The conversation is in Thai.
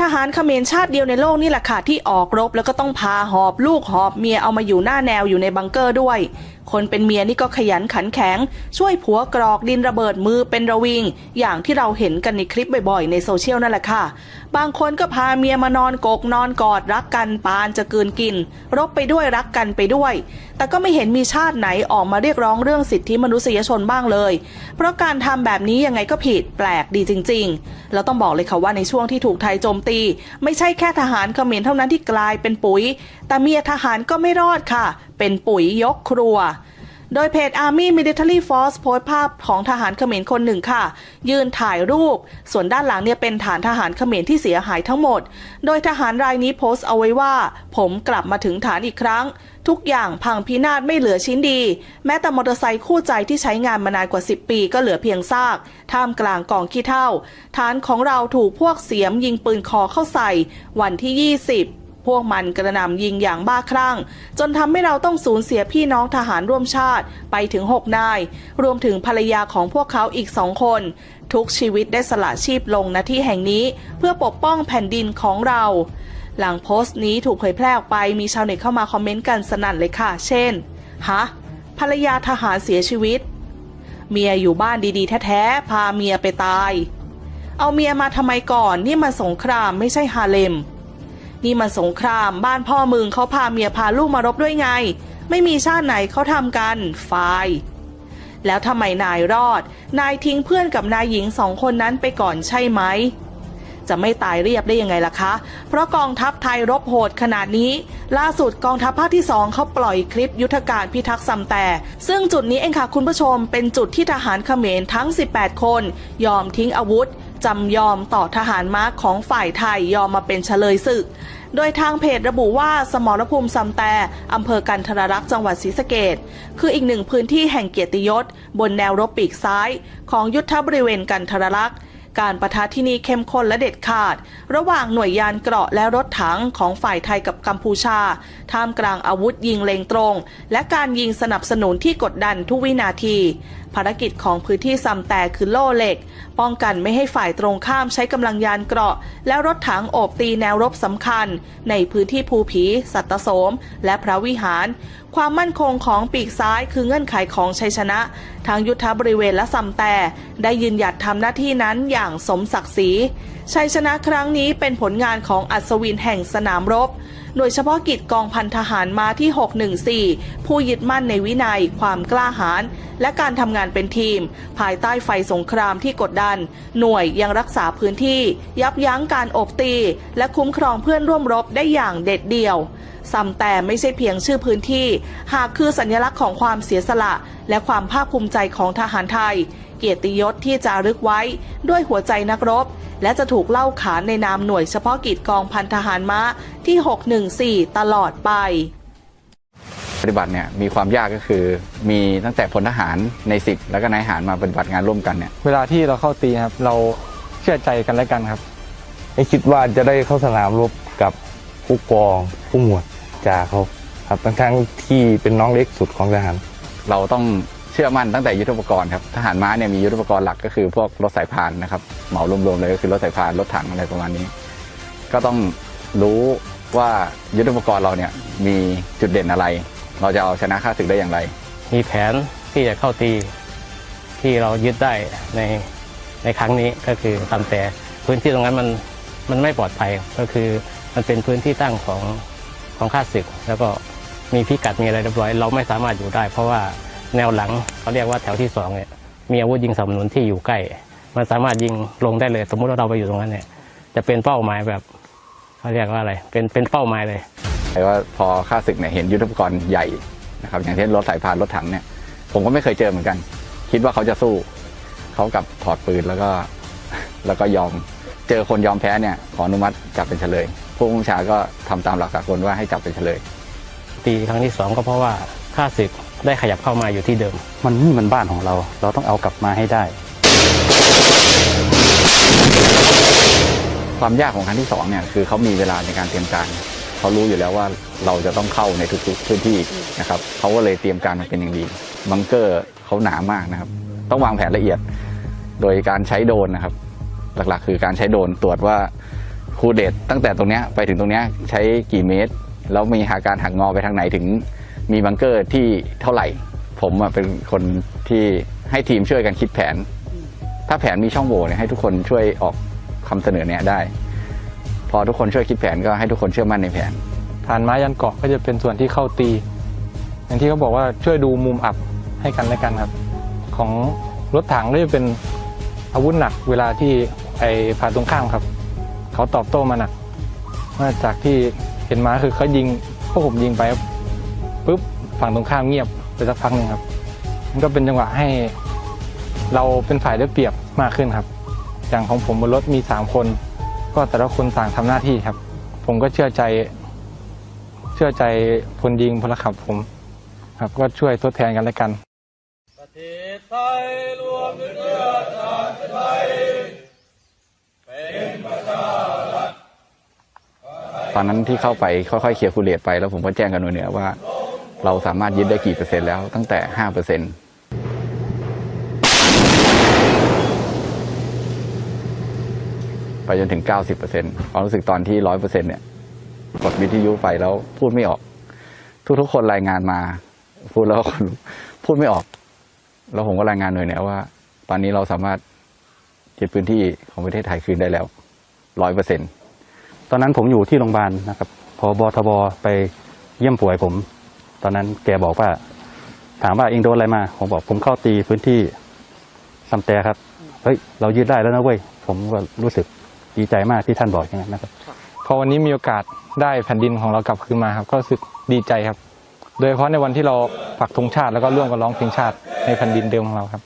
ทหารเขมรชาติเดียวในโลกนี่แหละค่ะที่ออกรบแล้วก็ต้องพาหอบลูกหอบเมียเอามาอยู่หน้าแนวอยู่ในบังเกอร์ด้วย คนเป็นเมียนี่ก็ขยันขันแข็ง ช่วยผัวกรอกดินระเบิดมือเป็นระวิง อย่างที่เราเห็นกันในคลิปบ่อยๆ ในโซเชียลนั่นแหละค่ะ บางคนก็พาเมียมานอนกกนอนกอดรักกันปานจะเกินกิน รบไปด้วยรักกันไปด้วย แต่ก็ไม่เห็นมีชาติไหนออกมาเรียกร้องเรื่องสิทธิมนุษยชนบ้างเลย เพราะการทำแบบนี้ยังไงก็ผิดแปลกดีจริงๆ แล้วต้องบอกเลยค่ะว่าในช่วงที่ถูกไทยโจมตี ไม่ใช่แค่ทหารเขมรเท่านั้นที่กลายเป็นปุ๋ย แต่เมียทหารก็ไม่รอดค่ะ เป็นปุ๋ยยกครัว โดยเพจ Army Military Force โพสต์ภาพของทหารเขมรคนหนึ่งค่ะ ยืนถ่ายรูป ส่วนด้านหลังเนี่ยเป็นฐานทหารเขมรที่เสียหายทั้งหมด โดยทหารรายนี้โพสต์เอาไว้ว่า ผมกลับมาถึงฐานอีกครั้ง ทุกอย่างพังพินาศไม่เหลือชิ้นดี แม้แต่มอเตอร์ไซค์คู่ใจที่ใช้งานมานานกว่า 10 ปีก็เหลือเพียงซาก ท่ามกลางกองขี้เท่า ฐานของเราถูกพวกเสียมยิงปืนคอเข้าใส่ วันที่ 20 พวกมันกระหน่ำยิงอย่างบ้าคลั่ง จนทำให้เราต้องสูญเสียพี่น้องทหารร่วมชาติไปถึง 6 นาย รวมถึงภรรยาของพวกเขาอีกสองคน ทุกชีวิตได้สละชีพลงณที่แห่งนี้เพื่อปกป้องแผ่นดินของเรา หลังโพสต์นี้ถูกเผยแพร่ออกไปมีชาวเน็ตเข้ามาคอมเมนต์กันสนั่นเลยค่ะ เช่นฮะภรรยาทหารเสียชีวิต เมียอยู่บ้านดีๆแท้ๆพาเมียไปตาย เอาเมียมาทำไมก่อนนี่มันสงครามไม่ใช่ฮาเลม นี่มันสงคราม บ้านพ่อมึงเขาพาเมียพาลูกมารบด้วยไง ไม่มีชาติไหนเขาทำกันฟายแล้วทำไมนายรอด นายทิ้งเพื่อนกับนายหญิงสองคนนั้นไปก่อนใช่ไหม จะไม่ตายเรียบได้ยังไงล่ะคะ เพราะกองทัพไทยรบโหดขนาดนี้ ล่าสุดกองทัพภาคที่2เขาปล่อยคลิปยุทธการพิทักษ์ซัมแต่ ซึ่งจุดนี้เองค่ะคุณผู้ชมเป็นจุดที่ทหารเขมรทั้ง 18 คน ยอมทิ้งอาวุธ จำยอมต่อทหารม้าของฝ่ายไทยยอมมาเป็นเฉลยศึก โดยทางเพจระบุว่าสมรภูมิซัมแต่อำเภอกันทรรักษ์จังหวัดศรีสะเกดคืออีกหนึ่งพื้นที่แห่งเกียรติยศ บนแนวรบปีกซ้าย ของยุทธบริเวณกันทรรักษ์การประทะที่นี่เข้มข้นและเด็ดขาด ระหว่างหน่วยยานเกราะและรถถังของฝ่ายไทยกับกัมพูชา ท่ามกลางอาวุธยิงเลงตรง และการยิงสนับสนุนที่กดดันทุกวินาที ภารกิจของพื้นที่ซัมแต่คือโล่เหล็ก ป้องกันไม่ให้ฝ่ายตรงข้ามใช้กำลังยานเกราะ และรถถังโอบตีแนวรบสำคัญ ในพื้นที่ภูผี สัตตโสม และพระวิหาร ความมั่นคงของปีกซ้ายคือเงื่อนไขของชัยชนะ ทางยุทธบริเวณและซัมแต่ได้ยืนหยัดทำหน้าที่นั้นอย่างสมศักดิ์ศรีชัยชนะครั้งนี้เป็นผลงานของอัศวินแห่งสนามรบหน่วยเฉพาะกิจกองพันทหารมาที่ 614 ผู้ยึดมั่นในวินัย ความกล้าหาญและการทำงานเป็นทีม ภายใต้ไฟสงครามที่กดดัน หน่วยยังรักษาพื้นที่ ยับยั้งการโอบตี และคุ้มครองเพื่อนร่วมรบได้อย่างเด็ดเดี่ยวซ้ำแต่ไม่ใช่เพียงชื่อพื้นที่ หากคือสัญลักษณ์ของความเสียสละ และความภาคภูมิใจของทหารไทย เกียรติยศที่จะรึกไว้ด้วยหัวใจนักรบ และจะถูกเล่าขานในนามหน่วยเฉพาะกิจกองพันทหารม้าที่ 614 ตลอดไป ปฏิบัติเนี่ยมีความยากก็คือมีตั้งแต่พลทหารในสิบแล้วก็นายทหารมาปฏิบัติงานร่วมกันเนี่ยเวลาที่เราเข้าตีครับเราเชื่อใจกันและกันครับ ไม่คิดว่าจะได้เข้าสนามรบกับผู้กองผู้หมวดจ่าเขาครับทั้งทั้งๆที่เป็นน้องเล็กสุดของทหาร เราต้อง เชื่อมั่นตั้งแต่ยุทธปกรณ์ครับทหารม้าเนี่ยมียุทธปกรณ์หลักก็คือพวกรถสายพานนะครับเหมารวมๆเลยก็คือรถสายพานรถถังอะไรประมาณนี้ ก็ต้องรู้ว่ายุทธปกรณ์เราเนี่ยมีจุดเด่นอะไร เราจะเอาชนะข้าศึกได้อย่างไร มีแผนที่จะเข้าตีที่เรายึดได้ในในครั้งนี้ก็คือทำแต่พื้นที่ตรงนั้นมันมันไม่ปลอดภัยก็คือมันเป็นพื้นที่ตั้งของของข้าศึก แล้วก็มีพิกัดมีอะไรเรียบร้อย เราไม่สามารถอยู่ได้ เพราะว่า แนวหลังเขาเรียกว่าแถวที่สองเนี่ยมีอาวุธยิงสนับสนุนที่อยู่ใกล้ มันสามารถยิงลงได้เลย สมมุติว่าเราไปอยู่ตรงนั้นเนี่ย จะเป็นเป้าหมายแบบเขาเรียกว่าอะไร เป็นเป็นเป้าหมายเลยแต่ว่าพอข้าศึกเนี่ยเห็นยุทธปกรณ์ใหญ่นะครับอย่างเช่นรถสายพานรถถังเนี่ย ผมก็ไม่เคยเจอเหมือนกัน คิดว่าเขาจะสู้ เขากลับถอดปืนแล้วก็ แล้วก็ยอมเจอคนยอมแพ้เนี่ยขออนุมัติจับเป็นเฉลยผู้บัญชาก็ทำตามหลักสากลว่าให้จับเป็นเฉลยตีครั้งที่สองก็เพราะว่าข้าศึก ได้ขยับเข้ามาอยู่ที่เดิม มันนี่มันบ้านของเรา เราต้องเอากลับมาให้ได้ ความยากของครั้งที่สองเนี่ยคือเขามีเวลาในการเตรียมการเขารู้อยู่แล้วว่าเราจะต้องเข้าในทุกๆพื้นที่นะครับเขาก็เลยเตรียมการมาเป็นอย่างดีบังเกอร์เขาหนามากนะครับ ต้องวางแผนละเอียด โดยการใช้โดรนนะครับ หลักๆ คือการใช้โดรนตรวจว่าครูเดชตั้งแต่ตรงเนี้ยไปถึงตรงเนี้ยใช้กี่เมตร แล้วมีหาการหักงอไปทางไหนถึง มีบังเกอร์ที่เท่าไหร่ ผมเป็นคนที่ให้ทีมช่วยกันคิดแผน ถ้าแผนมีช่องโหว่เนี่ยให้ทุกคนช่วยออกคำเสนอเนี่ยได้ พอทุกคนช่วยคิดแผนก็ให้ทุกคนเชื่อมั่นในแผนฐานไม้ยันเกาะก็จะเป็นส่วนที่เข้าตี อย่างที่เขาบอกว่าช่วยดูมุมอับให้กันและกันครับ ของรถถังก็จะเป็นอาวุธหนักเวลาที่ไอ้ผ่านตรงข้ามครับ เขาตอบโต้มาหนักมื่อจากที่เห็นมาคือเขายิงพวกผมยิงไป ปุ๊บฝั่งตรงข้ามเงียบไปสักพักหนึ่งครับ มันก็เป็นจังหวะให้เราเป็นฝ่ายได้เปรียบมากขึ้นครับ อย่างของผมบนรถมีสามคน ก็แต่ละคนต่างทำหน้าที่ครับ ผมก็เชื่อใจ เชื่อใจพลยิงพลขับผม ครับก็ช่วยทดแทนกันและกันตอนนั้นที่เข้าไปค่อยๆเคลียร์คูลเลตไปแล้วผมก็แจ้งกับหน่วยเหนือว่า เราสามารถยึดได้กี่เปอร์เซ็นต์แล้วตั้งแต่ห้าเปอร์เซ็นต์ไปจนถึงเก้าสิบเปอร์เซ็นต์ความรู้สึกตอนที่ร้อยเปอร์เซ็นต์เนี่ยกดวิทยุไปแล้วพูดไม่ออก ทุกๆคนรายงานมา พูดแล้วคนพูดไม่ออก แล้วผมก็รายงานหน่วยเหนือว่า ตอนนี้เราสามารถยึดพื้นที่ของประเทศไทยคืนได้แล้วร้อยเปอร์เซ็นต์ตอนนั้นผมอยู่ที่โรงพยาบาลนะครับพอบทบไปเยี่ยมป่วยผม ตอนนั้นแกบอกว่า ถามว่าเองโดนอะไรมา ผมบอกผมเข้าตีพื้นที่ซัมแต่ครับ เฮ้ย เรายืดได้แล้วนะเว้ย ผมก็รู้สึกดีใจมากที่ท่านบอกอย่างนั้นนะครับพอวันนี้มีโอกาสได้แผ่นดินของเรากลับคืนมาครับ ก็รู้สึกดีใจครับ โดยเฉพาะในวันที่เราปักธงชาติแล้วก็ร่วมกันร้องเพลงชาติในแผ่นดินเดิมของเราครับ